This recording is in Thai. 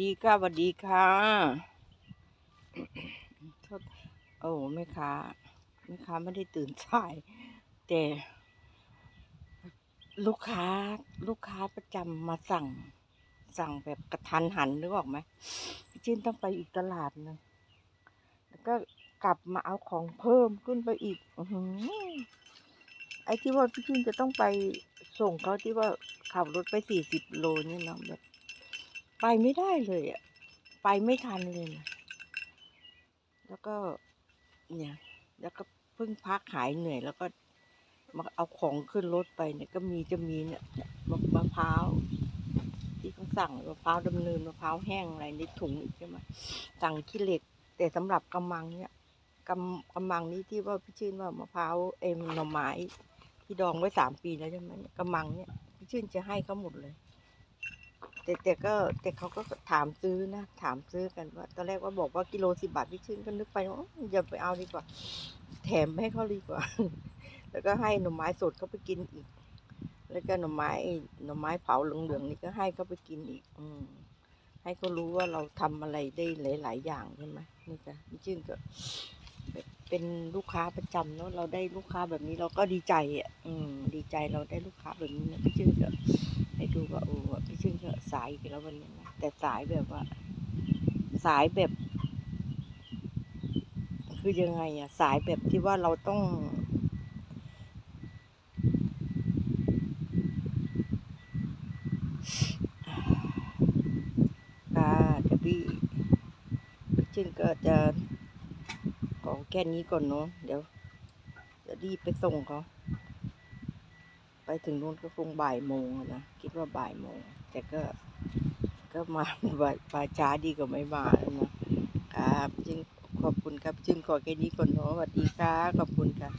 ดีค่ะสวัสดีค่ะโทษโอ้แม่ค้าแม่ค้าไม่ได้ตื่นสาย แต่ ลูกค้า ลูกค้าประจำมาสั่ง สั่งแบบกระทันหันนึกออกไหมพี่จินต้องไปอีกตลาดหนึงแล้วก็กลับมาเอาของเพิ่มขึ้นไปอีกอืไอ้ที่ว่าพี่จินจะต้องไปส่งเขาที่ว่าขับรถไปสี่สิบโลนี่เนาะแบบ ไปไม่ได้เลยอะไปไม่ทันเลยนะแล้วก็เนี่ย แล้วก็เพิ่งพักหายเหนื่อย แล้วก็มาเอาของขึ้นรถไปเนี่ยก็มีจะมีเนี่ยมะมะพร้าวที่เขาสั่งมะพร้าวดำเนินมะพร้าวแห้งอะไรในถุงอีกใช่ไหมสั่งขี้เหล็ก แต่สำหรับกำมังเนี่ยกำกำมังนี้ที่ว่าพี่ชื่นว่ามะพร้าวเอ็มหน่อไม้ที่ดองไว้สามปีแล้วใช่ไหมกำมังเนี่ยพี่ชื่นจะให้เขาหมดเลย แต่แต่ก็แต่เขาก็ถามซื้อนะ ถามซื้อกันว่าตอนแรกว่าบอกว่ากิโลสิบบาทพี่ชื่นก็นึกไปว่าอย่าไปเอาดีกว่า แถมให้เขาดีกว่า แล้วก็ให้หน่อไม้สดเขาไปกินอีก แล้วก็หน่อไม้หน่อไม้เผาเหลืองๆนี่ก็ให้เขาไปกินอีก อืมให้เขารู้ว่าเราทำอะไรได้หลาย ๆ อย่างใช่ไหมนี่จ้ะพี่ชื่นก็เป็นลูกค้าประจำเนาะเราได้ลูกค้าแบบนี้เราก็ดีใจอะ อืม ดีใจเราได้ลูกค้าแบบนี้นะพี่ชื่นก็ให้ดูว่าโอ้พี่ชื่น ก็สายอีกแล้ววันนี้นะแต่สายแบบว่า สายแบบ คือยังไงอะสายแบบที่ว่าเราต้องค่ะเดี๋ยวพี่พี่ชื่นก็จะขอแค่นี้ก่อนเนาะเดี๋ยว จะรีบไปส่งเขา ไปถึงนู้นก็คงบ่ายโมงนะคิดว่าบ่ายโมง แต่ก็ก็มาบ่ายบ่ายช้าดีกว่าไม่มานะครับ จึงขอบคุณครับ จึงขอแค่นี้ก่อนเนาะสวัสดีค่ะขอบคุณค่ะ